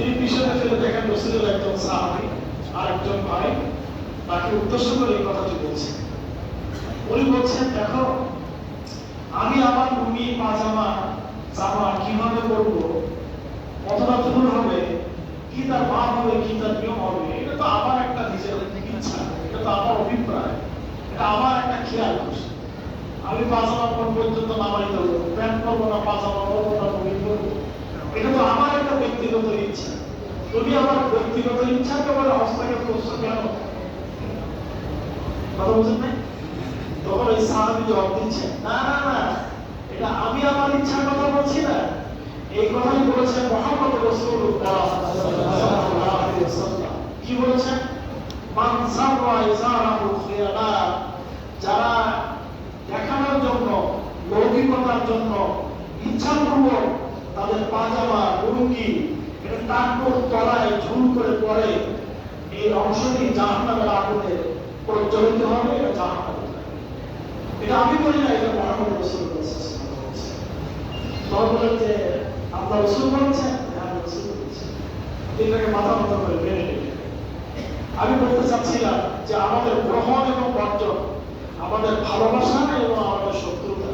তিনি পিছনে ফেলে দেখেন রসুলের একজন সাহাবি আর একজন ভাই, তাকে উদ্দেশ্য করে এই কথাটি বলছেন উনি বলছেন, দেখো, আমি আমার লুঙ্গি পাজামা, জামা কীভাবে করব কতটা দূর হবে? কি তার মাপ হবে? কি তার নিয়ম হবে? এটা তো আমার একটা নিজের ইচ্ছা। এটা তো আমার অভিপ্রায়। এটা আমার একটা খেয়াল আমি পাজামা কোন পর্যন্ত নামাই দেবো প্যান্ট করব না, পাজামা করব না বই করব এটা তো আমার একটা ব্যক্তিগত ইচ্ছা। তুমি আমার ব্যক্তিগত ইচ্ছাকে বলে হস্তক্ষেপ করছ কেন? কথা বুঝেন নাই? তখন ওই সাহাবি জবাব দিচ্ছে, না না না, এটা আমি আমার ইচ্ছার কথা বলছি না। এই কথাই বলেছেন মোহাম্মদ রাসূলুল্লাহ সাল্লাল্লাহু আলাইহি ওয়াসাল্লাম কি বলেছেন মান সাররা ইজারাহু খিয়ালা যারা দেখানোর জন্য লৌকিকতার জন্য ইচ্ছাপূর্বক তাদের পাজামা লুঙ্গি এটা টাকুর তলায় ঝুল করে পড়ে এই অংশটি জাহান্নামের আগুনে প্রজ্বলিত হবে, এটা জাহান্নামে। এটা আমি বলি না, এটা মোহাম্মদ রসুল যে আপনার রসুল বলছেন হ্যাঁ আমি বলতে চাচ্ছিলাম যে আমাদের গ্রহণ এবং বর্জন, আমাদের ভালোবাসা এবং আমাদের শত্রুতা,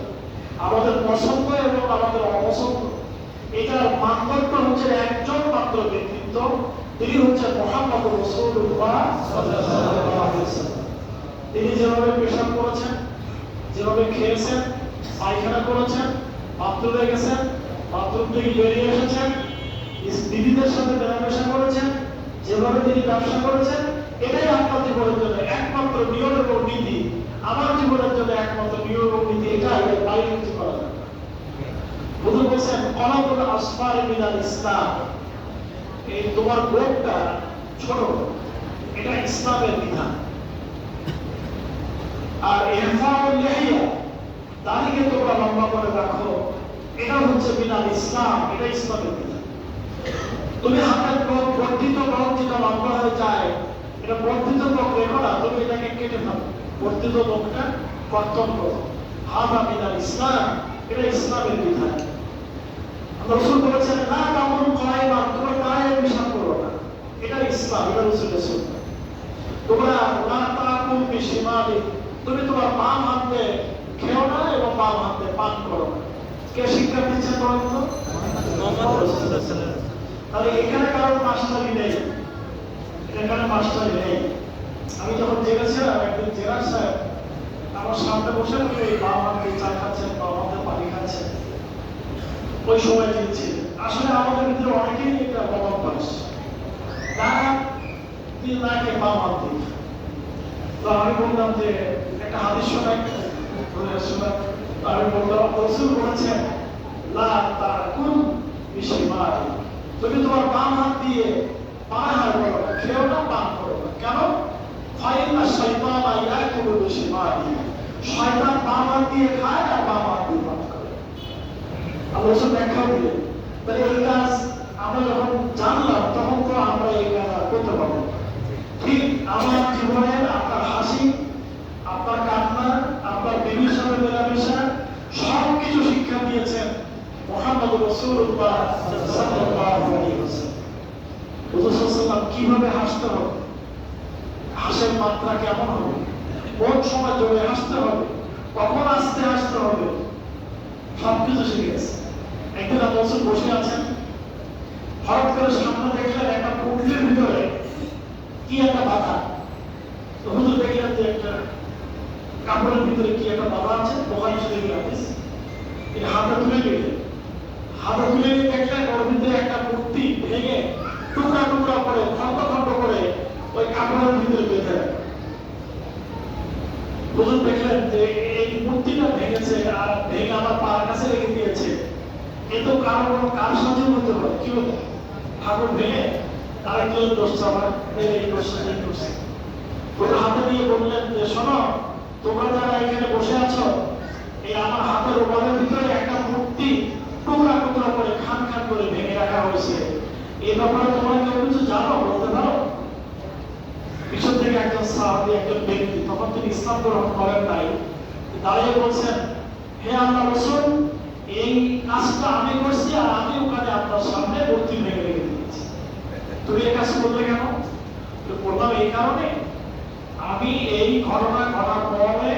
আমাদের পছন্দ এবং আমাদের অপছন্দ, এটার মানদণ্ড হচ্ছে একজন মাত্র ব্যক্তিত্ব তিনি হচ্ছে মোহাম্মদ রসুল্লাহ। তিনি যেভাবে পেশাব করেছেন, যেভাবে খেয়েছেন, পায়খানা করেছেন, বাথরুমে গেছেন, বাথরুম থেকে বেরিয়ে এসেছেন দিদিদের সাথে মেলামেশা করেছেন, যেভাবে তিনি ব্যবসা করেছেন, এটাই আপনার জীবনের জন্য একমাত্র নিয়ম এবং নীতি আমার জীবনের জন্য একমাত্র নিয়ম এবং নীতি এর বাইরে কিছু করা যাবে। হুজুর বলছেন অনাবুল আসফার মিনাল ইসলাম এই তোমার গোপটা ছোট এটা ইসলামের বিধান। আর ইরফাউল তোমরা লম্বা করে রাখো এটা হচ্ছে বিনাল ইসলাম, এটা ইসলামের বিধান। তুমি হাতের নখ বর্ধিত নখ যেটা লম্বা হয়ে যায়, এটা বর্ধিত নখ রেখো না, তুমি এটাকে কেটে ফেলো। বর্ধিত নখটা কর্তন করো হাদা বিনাল ইসলাম, এটা ইসলামের বিধান। রসুল বলেছেন না তেমন কড়াই বা তোমার গায়ে পেশাব করো না। এটা ইসলাম, এটা রসুলের সুন্নাহ। তোমরা না তাকুম বিশিমালি তুমি তোমার বাম হাতে খেও না এবং বাম হাতে পান করো না। কে শিক্ষা দিচ্ছেন বলেন তো? তাহলে এখানে কারোর মাস্টারি নেই। এখানে মাস্টারি নেই। আমি যখন জেলে ছিলাম একদিন জেলার সাহেব আমার সামনে বসে এই বাম হাতে চা খাচ্ছেন, বাম হাতে পানি খাচ্ছেন। ওই সময় দিচ্ছি আসলে আমাদের ভিতরে অনেকেই এটা অভ্যাস না দিয়ে নাকে বাম হাত দিই তো আমি বললাম যে, একটা হাদিস আমি বললাম, রসুল বলেছেন, লা তাকুন বিশিমাল। তুমি তোমার বাম হাত দিয়ে পায়ে হাত করো খেয়েও না, পান করো না। কেন? ফাইনা শয়তান ইয়াকুলু বিশিমালি। শয়তান বাম হাত দিয়ে খায় আর বাম হাত দিয়ে আল্লাহ রসুল ব্যাখ্যা দিলেন তাহলে এই কাজ আমরা যখন জানলাম, তখন তো আমরা এই কাজ করতে পারব ঠিক আমার জীবনের আপনার হাসি, আপনার কান্না, আপনার বিবির সাথে মেলামেশা সব কিছু শিক্ষা দিয়েছেন মোহাম্মদ রসুল্লাহ সাল্লাল্লাহু আলাইহি কীভাবে হাসতে হবে? হাসির মাত্রা কেমন হবে? কোন সময় জোরে হাসতে হবে? কখন আস্তে হাসতে হবে? সবকিছু শিখে গেছে। একদিন আল্লাহ বসে আছেন। হঠাৎ করে সামনে দেখলেন একটা পুটলির ভিতরে কি একটা বাধা। তো দেখলেন যে একটা কাপড়ের ভিতরে কি একটা বাধা আছে, বোখারি শরীফের হাদিস। এটা হাতে তুলে নিলেন। হাতে তুলে দেখলেন ওর ভিতরে একটা মূর্তি ভেঙে টুকরা টুকরা করে, খন্ড খন্ড করে ওই কাপড়ের ভিতরে বেঁধে রাখে হুজুর দেখলেন যে এই মূর্তিটা ভেঙেছে, আর ভেঙে আমার পার কাছে রেখে এ তো কারও সাথে হতে পারে। কি হতো ঠাকুর ভেঙে আরেকজন দোষ আমার এই এই হাতে বললেন যে, শোনো, তোমরা যারা এখানে বসে আছো, এই আমার হাতের ভিতরে একটা মূর্তি টুকরা টুকরা করে খান খান করে ভেঙে রাখা হয়েছে। এই ব্যাপারে তোমরা কেউ কিছু জানো? বলতে পারো? পিছন থেকে একজন সাহাবি, একজন ব্যক্তি, তখন তিনি ইসলাম গ্রহণ করেন নাই। দাঁড়িয়ে বলছেন, হে আল্লাহ রসুল এই কাজটা আমি করছি আর আমি ওখানে আপনার সামনে মূর্তি ভেঙে রেখে দিয়েছি করলে কেন? করলাম এই কারণে। আমি এই ঘটনা ঘটার পরে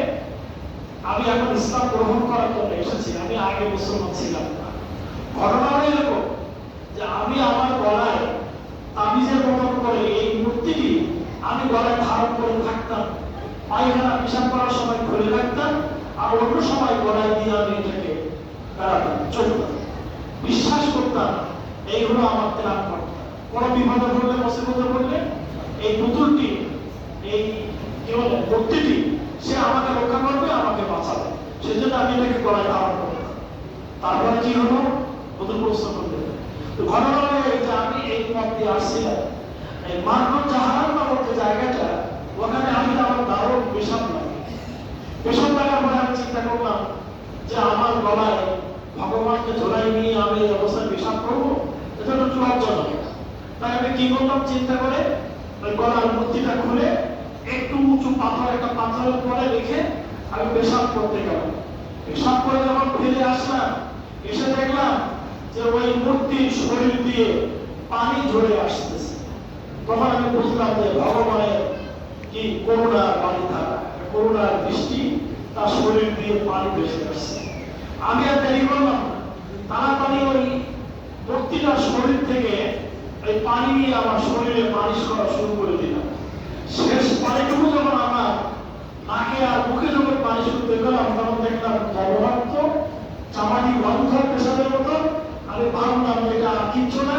আমি এখন ইসলাম গ্রহণ করার জন্য এসেছি। আমি আগে মুসলমান ছিলাম না। ঘটনা হলো এরকম যে আমি আমার গলায় তাবিজের মতন করে এই মূর্তিটি আমি গলায় ধারণ করে থাকতাম। পায়খানা পেশাব করার সময় খুলে রাখতাম আর অন্য সময় গলায় দিয়ে আমি বিশ্বাস করতাম এইগুলো আমার তেলাপ করতাম কোনো বিপদে পড়লে মুসিবতে পড়লে এই পুতুলটি, এই কি বলে, মূর্তিটি, সে আমাকে রক্ষা করবে, আমাকে বাঁচাবে। সেজন্য আমি এটাকে গলায় ধারণ করতাম তারপরে কি হলো? নতুন প্রশ্ন করতে ঘটনা হলো এই যে আমি এই পথ দিয়ে আসছিলাম। এই মানব জাহান নামক যে জায়গাটা, ওখানে আমি আমার দারুণ পেশাব লাগে। পেশাব লাগার পরে আমি চিন্তা করলাম যে আমার গলায় ভগবানকে ঝোলাই নিয়ে আমি এই অবস্থায় পেশাব করব? এটা একটু লজ্জাজনক তাই আমি কি করলাম চিন্তা করে ওই গলার মূর্তিটা খুলে একটু উঁচু পাথর, একটা পাথরের উপরে রেখে আমি পেশাব করতে গেলাম। পেশাব করে যখন ফিরে আসলাম, এসে দেখলাম যে ওই মূর্তির শরীর দিয়ে পানি ঝরে আসতেছে। তখন আমি বুঝলাম যে ভগবানের কি করুণার পানি ধারা করুণার দৃষ্টি তার শরীর দিয়ে পানি ভেসে আসছে। আমি আর দেরি করলাম তাড়াতাড়ি ওই মূর্তিটার শরীর থেকে এই পানি নিয়ে আমার শরীরে মালিশ করা শুরু করে দিলাম। শেষ পানিটুকু যখন আমার নাকে আর মুখে যখন পানি শুরু করলাম তখন দেখলাম জলরক্ত, চামাটি গন্ধ পেশাবের মতো। আমি ভাবলাম এটা আর কিচ্ছু না।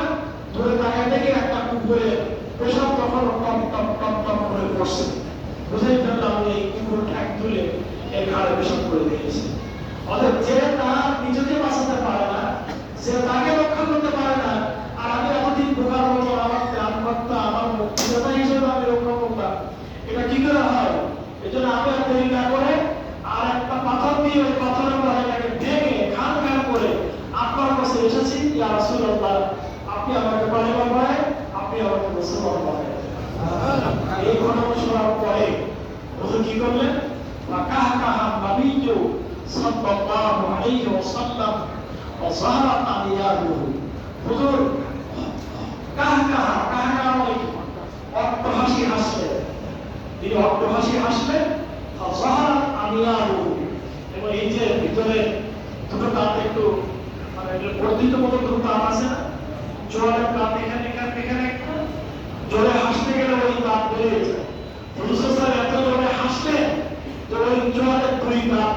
ধরে তাকায় দেখে একটা কুকুরে পেশাব তখন টপ টপ টপ টপ করে পড়ছে বুঝেই ফেললাম এই কুকুর ঠ্যাক তুলে এই ঘাড়ে পেশাব করে দিয়েছে। অতএব যে তার নিজেকে বাঁচাতে পারে না, সে তাকে রক্ষা করতে পারে না। আর আমি এতদিন বোকার মতো আমার ত্যাগ করতাম, আমার মুক্তিদাতা হিসেবে আমি রক্ষা করতাম। এটা কি করে হয়? এই জন্য আমি আর দেরি করে আর একটা পাথর পাথরের এটাকে ভেঙে, খান করে আপনার কাছে এসেছি। আপনি আমাকে করে আপনি আমাকে এই ঘটনা শোনার পরে হুজুর কি করলেন? কাহা কাহা নবীজু সাল্লাল্লাহু আলাইহি ওয়াসাল্লাম وظهرت أنيابه হুজুর কাহা কাহা কাহা কাহা মানে কি? অট্টহাসি হাসলেন তিনি অট্টহাসি হাসলেন فظهرت أنيابه এবং এই যে ভিতরে দুটো দাঁত একটু মানে এটা বর্ধিত মতো দুটো দাঁত আছে না জোয়ারের দাঁত এখানে এখানে এখানে একটা জোরে হাসতে গেলে ওই দাঁত বেড়ে যায় হুজুর স্যার এত জোরে হাসলেন যে ওই জোয়ারের দুই দাঁত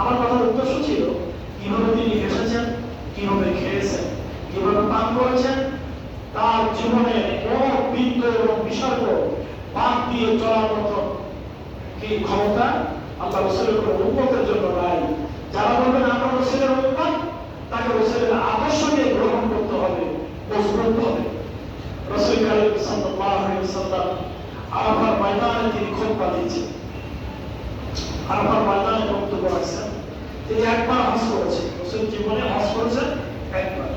আমার কথার উদ্দেশ্য ছিল, কীভাবে তিনি হেসেছেন, কীভাবে খেয়েছেন কীভাবে পান করেছেন, তার জীবনে কোন বিন্দু এবং বিসর্গ বাদ দিয়ে চলার মতো কি ক্ষমতা আল্লাহ রসুলের কোনো উন্মতের জন্য নাই। যারা বলবেন, আমরা রসুলের উন্মত তাকে রসুলের আদর্শকে গ্রহণ করতে হবে মজবুত হবে। রসুল সাল্লাল্লাহু আলাইহি সাল্লাম ময়দানে তিনি খুতবা দিয়েছেন। আরাফার ময়দানে বক্তব্য রাখছেন তিনি একবার হজ করেছেন রসুল জীবনে হজ একবার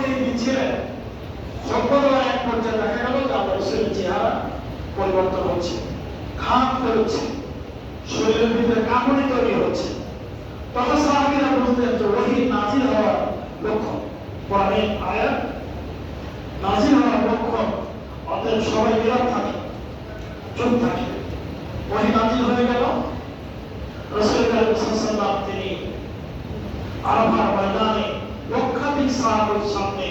তিনি দিচ্ছিলেন এক পর্যায়ে দেখা গেল যে চেহারা পরিবর্তন হচ্ছে বেরোচ্ছে শরীরের ভিতরে কামড়ি তৈরি হচ্ছে। তখন সাহাবীরা বুঝতেন যে ওহি নাজিল হওয়ার লক্ষণ, কোরআনের আয়াত নাজিল হওয়ার লক্ষণ, অতএব সবাই বিরাট থাকে। চুপ থাকে ওহি নাজিল হয়ে গেল তিনি আরাফার ময়দানে লক্ষাধিক সাহাবের সামনে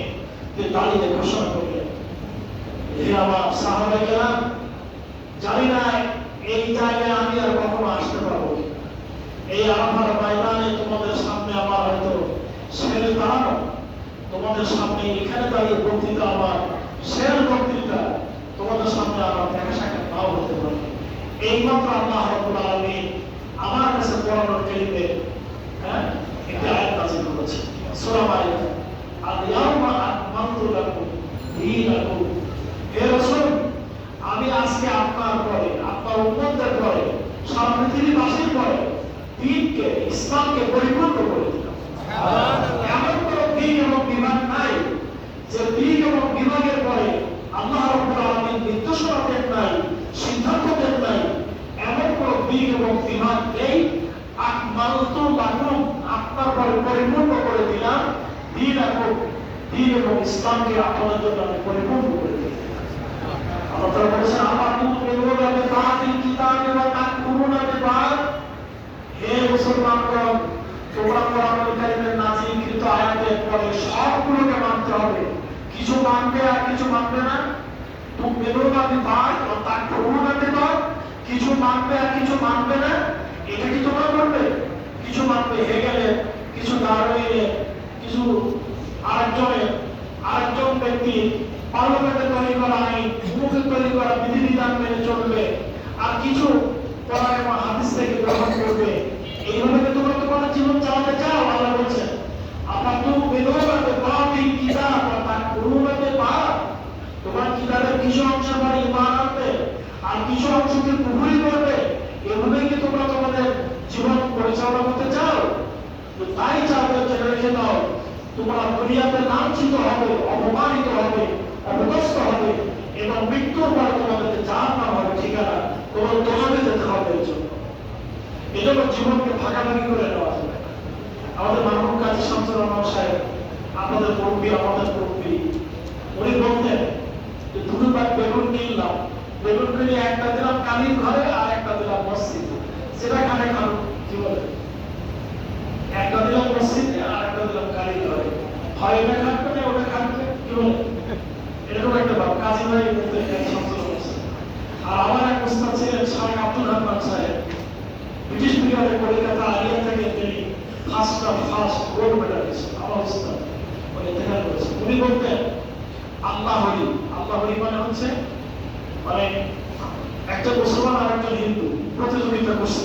তিনি দাঁড়িয়ে ঘোষণা করলেন আমি আর কখনো আসতে পারব এই আরাফার ময়দানে তোমাদের সামনে আমার হয়তো দাঁড়ানো তোমাদের সামনে এখানে দাঁড়িয়ে বক্তৃতা আমার শের বক্তৃতা তোমাদের সামনে আমার দেখা সাক্ষাৎ নাও হতে পারে এইমাত্র আল্লাহ রাব্বুল আলামিন আমার কাছে হ্যাঁ আয়াত নাযিল করেছে। সূরা মাইদা আল-ইয়াউমা আকমালতু লাকুম দীনাকুম। হে রাসূল, আমি আজকে আপনার পরে, আপনার উম্মতদের পরে, সারা পৃথিবীবাসীর পরে দিনকে ইসলামকে পরিপূর্ণ করে দিলাম এমন কোন দিন এবং বিভাগ নাই যে দিন এবং বিভাগের পরে আল্লাহ রাব্বুল আলামিন নির্দেশনা দেন নাই সিদ্ধান্ত দেন নাই এমন কোন আপনার পরে পরিপূর্ণ করে দিলাম। দিন এবং দিন এবং ইসলামকে আপনাদের জন্য আমি পরিপূর্ণ করে মানতে হবে। কিছু মানবে আর কিছু মানবে না। তুমিনুনা বিবাদ ওয়া তাকফুরুনা বিবাদ কিছু মানবে আর কিছু মানবে না, এটা কি তোমরা করবে কিছু মানবে, হেগেলে, কিছু দারুইনে কিছু আরেকজনের আরেকজন ব্যক্তি পার্লামেন্টে তৈরি করা আইন, মুখে তৈরি করা বিধিবিধান মেনে চলবে, আর কিছু তোমরা কিতাবের কিছু অংশ আবার ইমান আর কিছু অংশকে কুহুরি করবে। এভাবে কি তোমরা তোমাদের জীবন পরিচালনা করতে চাও? তাই রেখে দাও তোমরা দুনিয়াতে লাঞ্ছিত হবে, অপমানিত হবে, অপদস্থ হবে এবং মৃত্যুর পর তোমাদের জাহান নাম হবে, ঠিকানা তোমার দোকানে যেতে হবে জন্য। এই জন্য জীবনকে ভাগাভাগি করে নেওয়া যাবে। আমাদের মানব কাজী শামসুর রহমান সাহেব আপনাদের মুরব্বী, আমাদের মুরব্বী, উনি বলতেন যে দুটো বেগুন কিনলাম কিনে একটা দিলাম কালির ঘরে আর একটা দিলাম মসজিদে। সেটা খানে খাব কি বলে? একটা দিলাম মসজিদে আর একটা দিলাম কালির ঘরে। হয় এটা খাটবে না ওটা খাটবে, কি বলে? এরকম একটা ভাব। কাজী ভাই আর আমার এক উস্তাদ ছিলেন শাহ আব্দুল রহমান সাহেব। ব্রিটিশ পিরিয়ডে কলকাতা আলিয়া থেকে তিনি first of first gold medalist আমার উস্তাদ। উনি বলতেন, আল্লাহ হরি। আল্লাহ হরি মানে হচ্ছে মানে একটা মুসলমান আর একটা হিন্দু প্রতিযোগিতা করছে।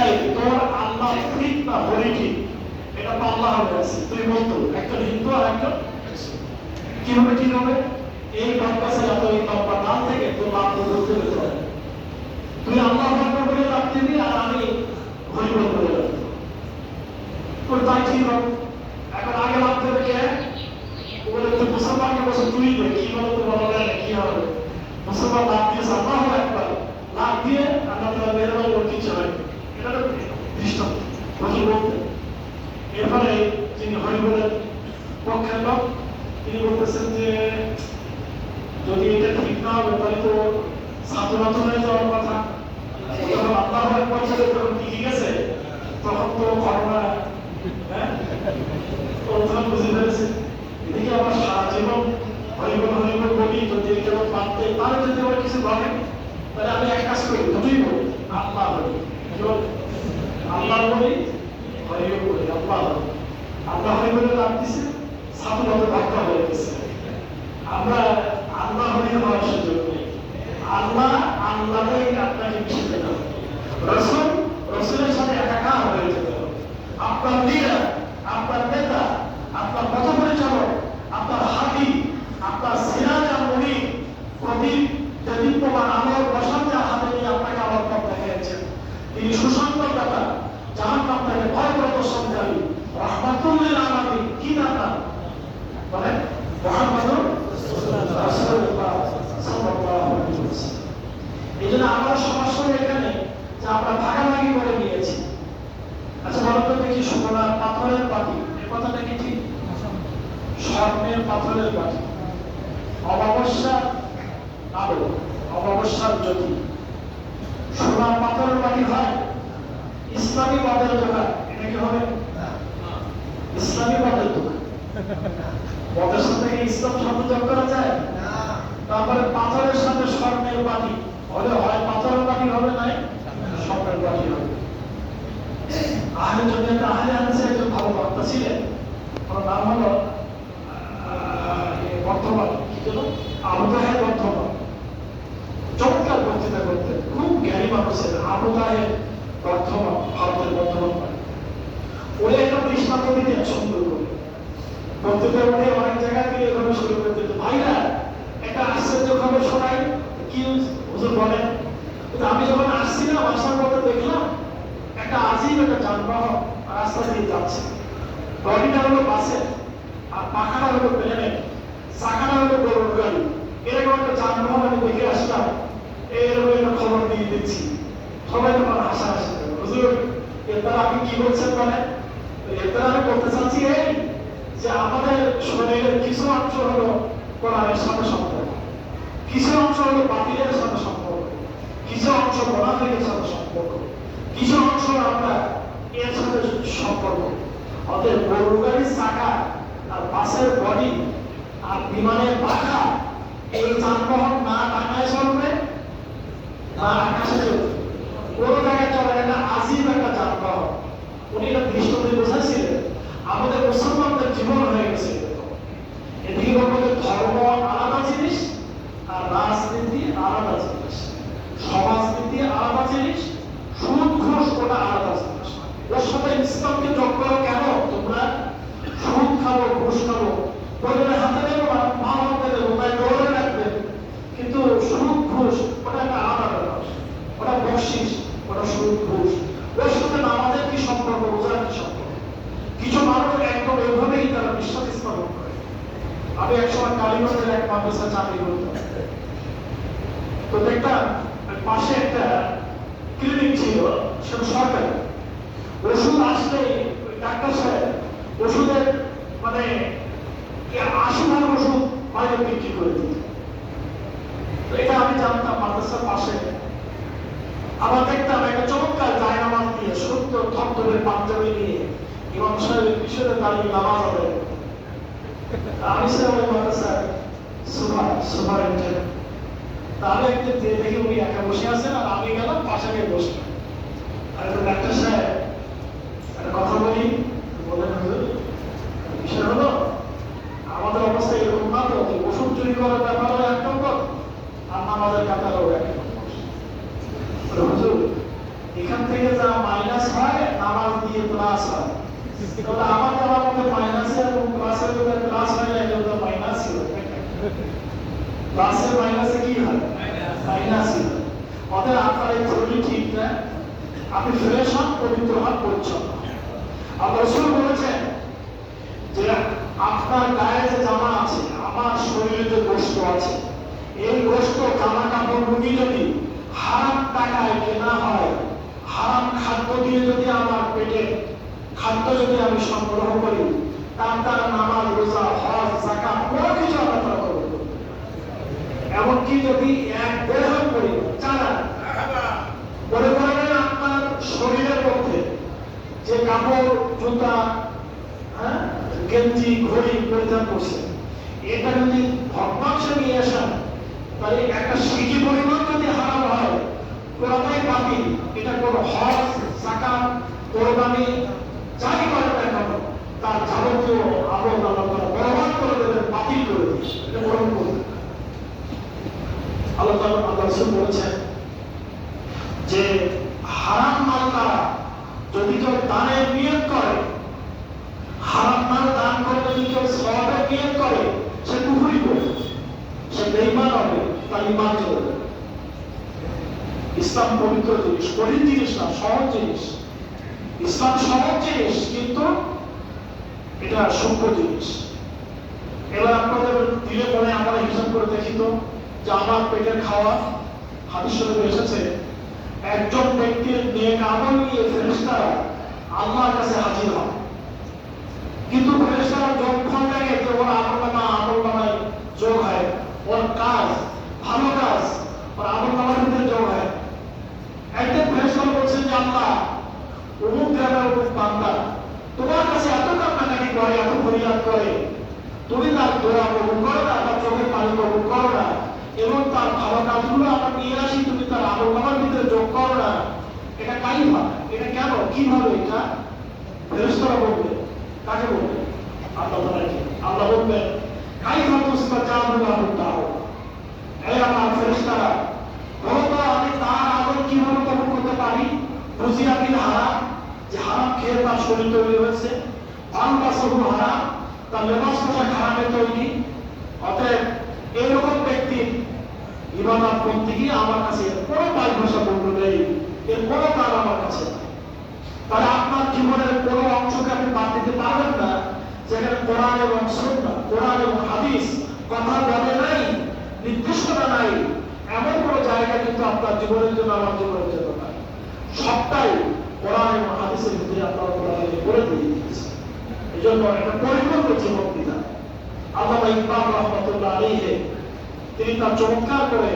এই, তোর আল্লাহ ঠিক না হরি ঠিক এটা আল্লাহ হবে আছে তুই বলতো একজন হিন্দু আর একজন কি হবে ঠিক হবে? এই বাক্যাসে এত এই বাক্যা নাম থেকে তোর লাভ বলতে যেতে হবে তুই আল্লাহ বলে লাভ দিবি আর আমি হরি বল লাভ দেবো। তোর তাই ঠিক হবে। এখন আগে লাভ দেবে কে? ও বলে তুই মুসলমানকে বসে তুই কি বলে তো বলা কি হবে? মুসলমান লাভ দিয়েছে আল্লাহ একবার লাভ দিয়ে আল্লাহ তালা মেরে ওর কিছু হয় এটা দৃষ্টান্ত বলতে এরপরে যিনি হরি বলেন পক্ষের লোক তিনি বলতেছেন যে যদি এটা ঠিক না হবে তাহলে তো ছাত্রমাত্র হয়ে যাওয়ার কথা যখন আল্লাহ একবার ছেলে যখন টিকে গেছে তখন তো করোনা হ্যাঁ তখন বুঝে ফেলেছে এদিকে আমার সারা জীবন হরিবল হরিবল বলি যদি এটা মানতে তাহলে যদি আমার কিছু তাহলে আমি এক কাজ করি বলি, আল্লাহ বলি। আল্লাহ বলি হরিবল বলি, আল্লাহ বলি। আল্লাহ হরিবলে লাভ দিছে ছাত্রমাত্র ধাক্কা হয়ে গেছে আমরা আল্লাহ হয়ে হওয়ার সুযোগ নেই। আল্লাহ আপনাকে মিশতে হবে রসুল, রসুলের সাথে একাকার হয়ে যেতে। হবে আপনার লিডার আপনার নেতা, আপনার পরিচালক আপনার হাতি আপনার সিরাজা মনি প্রদীপ দেদীপ্যমান আলোর বসাতে হাতে নিয়ে আপনাকে আমার পথ দেখিয়েছেন তিনি সুসংবাদ দাতা জাহান আপনাকে ভয় প্রদর্শনকারী রহমাতুল্লিল আলামিন কি দাতা বলেন মোহাম্মদুর রাসূলুল্লাহ সাল্লাল্লাহু আলাইহি ওয়াসাল্লাম এই জন্য আমরা সরাসরি এখানে যে আমরা ভাগাভাগি করে নিয়েছি। আচ্ছা বলো তো দেখি সোনা পাথরের বাটি এ কথাটা কি ঠিক? স্বর্ণের পাথরের বাটি অমাবস্যা আলো অমাবস্যার জ্যোতি। সোনা পাথরের বাটি হয় ইসলামী বাদের দোকান। এটা কি হবে? ইসলামী বাদের দোকান। মদের সাথে ইসলাম শব্দ যোগ করা যায়? তারপরে পাথরের সাথে স্বর্ণের বাটি হলে হয় পাথরের বাটি হবে নাই স্বর্ণের বাটি হবে। আহলে যদি একটা আহলে হাদিসে একজন ভালো বক্তা ছিলেন ওনার নাম হলো বর্ধমান। কি যেন? আবু তাহের বর্ধমান। চমৎকার বক্তৃতা করতেন, খুব জ্ঞানী মানুষ ছিলেন আবু বর্ধমান, ভারতের বর্ধমান ওই একটা দৃষ্টান্ত দিতেন সুন্দর করে। বক্তৃতা উঠে অনেক জায়গা থেকে এভাবে শুরু করতে। ভাইরা, একটা আশ্চর্য খবর শোনাই কি হুজুর বলেন আমি যখন আসছি না বাসার মধ্যে দেখলাম একটা আজিব, একটা যানবাহন রাস্তা দিয়ে যাচ্ছে। বডিটা হলো বাসে আর পাখাটা হলো প্লেনের, চাকাটা হলো গরুর গাড়ি। এরকম একটা যানবাহন আমি দেখে আসলাম। এরকম একটা খবর দিয়ে দিচ্ছি। সবাই তোমার হাসা হাসি হুজুর এর দ্বারা আপনি কি বলছেন মানে এর দ্বারা আমি বলতে চাচ্ছি এই যে আমাদের শরীরের কিছু অংশ হলো কোরআনের সাথে সম্পর্ক কিছু অংশ হলো বাতিলের সাথে সম্পর্ক? কিছু অংশ মোনাফিকের সাথে সম্পর্ক? কিছু অংশ আমরা এর সাথে সম্পর্ক? অতএব গরু চাকা আর বাসের বডি আর বিমানের পাখা এই যানবাহন না ঢাকায় চলবে, না আকাশে চলবে। কোনো জায়গায় চলে একটা আজিব একটা যানবাহন। উনি এটা দৃষ্টি বোঝাচ্ছিলেন আমাদের মুসলমানদের জীবন হয়ে গেছে। এদিকে ধর্ম আলাদা জিনিস। আর রাজনীতি আলাদা জিনিস। সমাজনীতি আলাদা জিনিস সুদ ওটা আলাদা জিনিস। ওর সাথে ইসলামকে যোগ করো কেন? তোমরা সুদ খাব, ঘুষ খাব। বলবে হাতে দেবো না মা বাবাকে দেবো তাই দৌড়ে রাখবেন কিন্তু সুদ ঘুষ ওটা একটা আলাদা ওটা বকশিস, ওটা সুদ ঘুষ ওর সাথে নামাজের কি সম্পর্ক বোঝার কি সম্পর্ক কিছু মানুষ একদম এভাবেই তারা বিশ্বাস স্থাপন করে আমি একসময় কালীগঞ্জের এক মাদ্রাসা চাকরি করতাম তো দেখতাম পাশে একটা ক্লিনিক ছিল, সেটা সরকারি। ওষুধ আসলেই ডাক্তার সাহেব ওষুধের মানে আশি ভাগ ওষুধ বাইরে বিক্রি করে দিত। তো এটা আমি জানতাম মাদ্রাসার পাশে। আবার দেখতাম একটা চমৎকার জায়নামাজ দিয়ে সত্য থপথপের পাঞ্জাবি নিয়ে ইমাম সাহেবের পিছনে দাঁড়িয়ে নামাজ আদায় আমি ছিলাম ওই স্যার সুপার সুপার আমি একদিন যে দেখি উনি একা বসে আছেন আর আমি গেলাম পাশে বসলাম আর ডাক্তার সাহেব একটা কথা বলি বলেন হুজুর বিষয় হলো আমাদের অবস্থা এরকম না তো যে ওষুধ চুরি করার ব্যাপারও এক নম্বর আর নামাজের কাতারও এক নম্বর বলে, হুজুর এখান থেকে যা মাইনাস হয় নামাজ দিয়ে প্লাস হয় তাহলে আমার জানার মধ্যে মাইনাসে এবং প্লাসের মধ্যে প্লাস হয় না এটা মাইনাস ছিল প্লাসের মাইনাসে কি হয় মাইনাস ছিল অতএব আপনার এই থিওরি ঠিক না আপনি ফ্রেশ হন পবিত্র হন পরিচ্ছন্ন আর রসুল বলেছেন যে আপনার গায়ে যে জামা আছে আমার শরীরে যে গোস্ত আছে এই গোস্ত জামা কাপড় রুগী যদি হারাম টাকায় কেনা হয় হারাম খাদ্য দিয়ে যদি আমার পেটে খাদ্য যদি আমি সংগ্রহ করি তার দ্বারা নামাজ রোজা হজ জাকাত কোনো কিছু আল্লাহ তাআলা কবুল করবেন না। যদি এক দেড় হাত করি চারা মনে করেন আপনার শরীরের মধ্যে যে কাপড় জুতা হ্যাঁ গেঞ্জি ঘড়ি পরিধান করছে এটা যদি ভগ্নাংশ নিয়ে আসেন তাহলে একটা সিটি পরিমাণ যদি হারাম হয় পুরোটাই বাতিল এটা কোনো হজ সাকাত কোরবানি যাই করে না কেন তার যাবতীয় আমল আল্লাহ তাআলা বরবাদ করে দেবেন বাতিল করে দিচ্ছে এটা গ্রহণ করবে না। আল্লাহ তাআলা আল্লাহ রাসূল বলেছেন যে হারাম মাল তারা যদি কেউ দানের নিয়ত করে হারাম মাল দান করে যদি কেউ সওয়াবের নিয়ত করে সে করবে সে বেঈমান হবে চলে যাবে। ইসলাম পবিত্র জিনিস, কঠিন জিনিস না, সহজ জিনিস। ইসলাম সহজ জিনিস, কিন্তু এটা সূক্ষ্ম জিনিস। এবার আপনাদের দিলে পরে আমরা হিসাব করে দেখি তো, যে আমার পেটের খাওয়া, হাদিস এসেছে, একজন ব্যক্তির নেক আমল নিয়ে ফেরেশতারা আল্লাহর কাছে হাজির হয় কিন্তু ফেরেশতারা যখন দেখে যে ওর আমল নামা আমল নামায় যোগ হয়। ওর কাজ, ভালো কাজ, ওর আমল নামার ভিতরে যোগ হয়। একদিন ফেরেশতারা বলছেন যে, আল্লাহ, অমুক গ্রামের অমুক বান্দা, তোমার কাছে এত কান্নাকাটি করে, এত ফরিয়াদ করে। তুমি তার দোয়া কবুল করো না, তার চোখের পানি কবুল করো না এবং তার ভালো কাজগুলো আমরা নিয়ে আসি, তুমি তার আমল নামার ভিতরে যোগ করো না। এটা কাই হয় এটা কেন? কীভাবে এটা? ফেরেশতারা বলবে। কাকে বলবে? আল্লাহ তাআলাকে আল্লাহ বলবেন, কাইফা তুস্তাজাবু লাহু তাআলা এই আমার ফেরেশতারা, বলো তো, আমি তার আমল কীভাবে কবুল করতে পারি? বুঝিয়া বিল হারাম? যে হারাম খেয়ে তার শরীর তৈরি হয়েছে। পান বাসহুল হারাম, তার লেবাস পোশাক হারামে তৈরি। অতএব এইরকম ব্যক্তির ইবাদত করতে গিয়ে আমার কাছে কোনো পরিভাষা বন্ধু নেই। এর কোনো কাজ আমার কাছে নাই। তাহলে আপনার জীবনের কোনো অংশকে আপনি বাদ দিতে পারবেন না। যেখানে কোরআন এবং সুন্নাহ, কোরআন এবং হাদিস কথা বলে নাই, নির্দিষ্টতা নাই, এমন কোনো জায়গা কিন্তু আপনার জীবনের জন্য আমার জীবনের জন্য নাই সবটাই কোরআন এবং হাদিসের ভিতরে আপনার কোরআন করে দিয়ে দিয়েছে। এই জন্য একটা পরিপূর্ণ জীবন বিধান আল্লাহ ইকবাল রহমতুল্লাহ আলীহে তিনি তার চমৎকার করে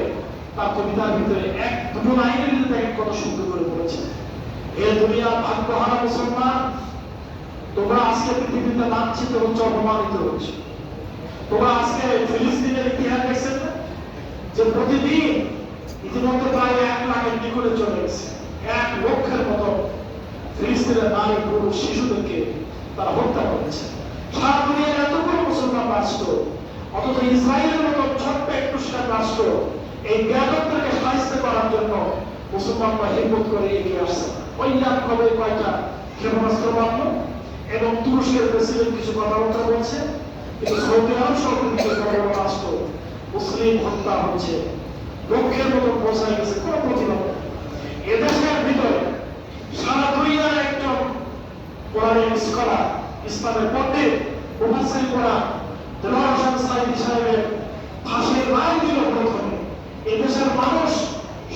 তার কবিতার ভিতরে এক দুটো লাইনের ভিতরে এক কথা সুন্দর করে বলেছেন। এ দুনিয়া ভাগ্যহারা মুসলমান, তোমরা আজকে পৃথিবীতে লাঞ্ছিত হচ্ছে, অপমানিত হচ্ছে। তোমরা আজকে ফিলিস্তিনের ইতিহাস দেখছেন না? যে প্রতিদিন ইতিমধ্যে প্রায় এক লাখের নিকটে চলে গেছে। এক লক্ষের মতো ফিলিস্তিনের নারী, পুরুষ, শিশুদেরকে তারা হত্যা করেছে। সারা দুনিয়ার এতগুলো মুসলমান রাষ্ট্র, অথচ ইসরায়েলের মতো ছোট্ট একটু রাষ্ট্র, এই ব্যাপকদেরকে সাহায্য করার জন্য মুসলমানরা হিম্মত করে এগিয়ে আসছে। ওই কবে কয়টা ক্ষেপণাস্ত্র মারল এবং তুরস্কের প্রেসিডেন্ট কিছু কথাবার্তা বলছে, কিন্তু সৌদি আরব সহ কিছু বড় মুসলিম হত্যা হচ্ছে। লক্ষ্যের মতো পৌঁছায় গেছে কোনো প্রতিবাদ এদেশের ভিতরে সারা দুনিয়ার একজন কোরআনের স্কলার ইসলামের কোরআন, দেলোয়ার হোসেন সাহেবের ফাঁসির রায় দিল প্রথমে এদেশের মানুষ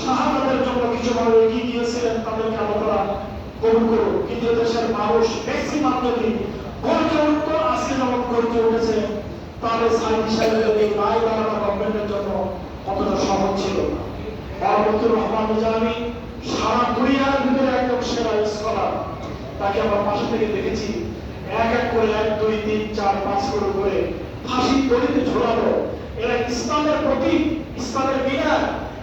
শাহাদাতের জন্য কিছু মানুষ এগিয়ে গিয়েছিলেন, তাদেরকে আলোচনা কবুল করুন কিন্তু এদেশের মানুষ ম্যাক্সিমাম যদি গর্জে উঠত, আজকে যেমন গর্জে উঠেছে, তাহলে সাইদি সাহেবের এই রায় বানানো গভর্নমেন্টের জন্য কতটা সহজ ছিল রহমান সারা দুনিয়ার ভিতরে একদম সেরা স্কলার তাকে আমার পাশে থেকে দেখেছি। এক এক করে এক, দুই, তিন, চার, পাঁচ করে করে ফাঁসি দড়িতে ঝোলালো এরা ইসলামের প্রতি ইসলামের মিনার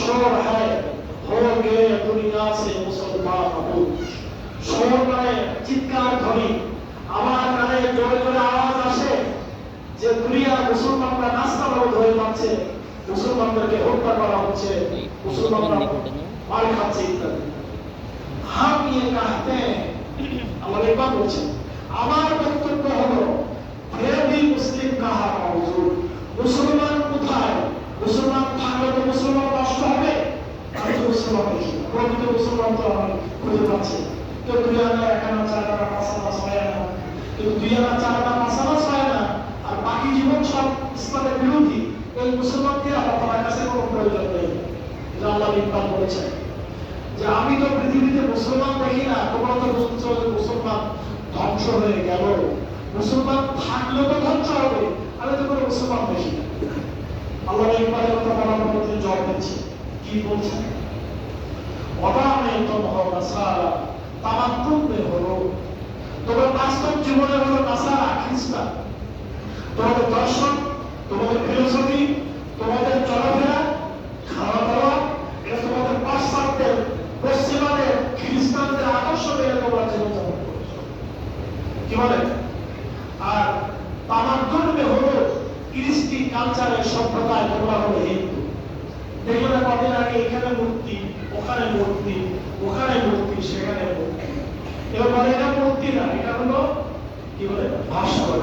শোর হ্যায় হো গে দুনিয়া সে মুসলমান হবু। শোর মানে চিৎকার ধ্বনি। আমার কানে জোরে জোরে আওয়াজ আসে যে দুনিয়া মুসলমানরা নাস্তানাবুদ হয়ে যাচ্ছে। মুসলমানদেরকে হত্যা করা হচ্ছে। মুসলমানরা মার খাচ্ছে ইত্যাদি। হাম কাহতে हैं আমার একবার বলছেন আমার বক্তব্য হলো ফের भी মুসলিম কাহা মৌজুদ মুসলমান কোথায়? মুসলমান থাকলে তো মুসলমান নষ্ট হবে। আমি তো মুসলমান দেখি। প্রকৃত মুসলমান তো আমি খুঁজে পাচ্ছি। কেউ দুই আনা এক আনা চার আনা পাঁচ আনা ছয় আনা কেউ দুই আনা চার আনা পাঁচ আনা ছয় আনা আর বাকি জীবন সব ইসলামের বিরোধী। এই মুসলমানকে আমার তোমার কাছে কোনো প্রয়োজন নেই। এটা আল্লাহ ইকবাল বলেছেন যে আমি তো পৃথিবীতে মুসলমান দেখি না, তোমরা তো বলছো যে মুসলমান ধ্বংস হয়ে গেল। মুসলমান থাকলেও তো ধ্বংস হবে। আমি তো কোনো মুসলমান দেখি না। আল্লাহ বলার পর তিনি জবাব দিচ্ছে। কি বলছেন? অবামে তোমরা নাসারা, তামাত্তুম মে হলো। তোমার বাস্তব জীবনে হলো নাসারা খ্রিস্টান তোমাদের দর্শন, তোমাদের ফিলোসফি, তোমাদের চলাফেরা খাওয়া দাওয়া এটা তোমাদের পাশ্চাত্যের, পশ্চিমাদের খ্রিস্টানদের আদর্শ মেনে তোমরা জীবনযাপন করছ। কি বলে আর তামাদ্দুনে হলো কৃষ্টি কালচারের সভ্যতায় তোমরা হলো হিন্দু। দেখবে না, কদিন আগে এখানে মূর্তি, ওখানে মূর্তি ওখানে মূর্তি, সেখানে মূর্তি। এবার বলে, এটা মূর্তি না, এটা হলো কি বলে? ভাস্কর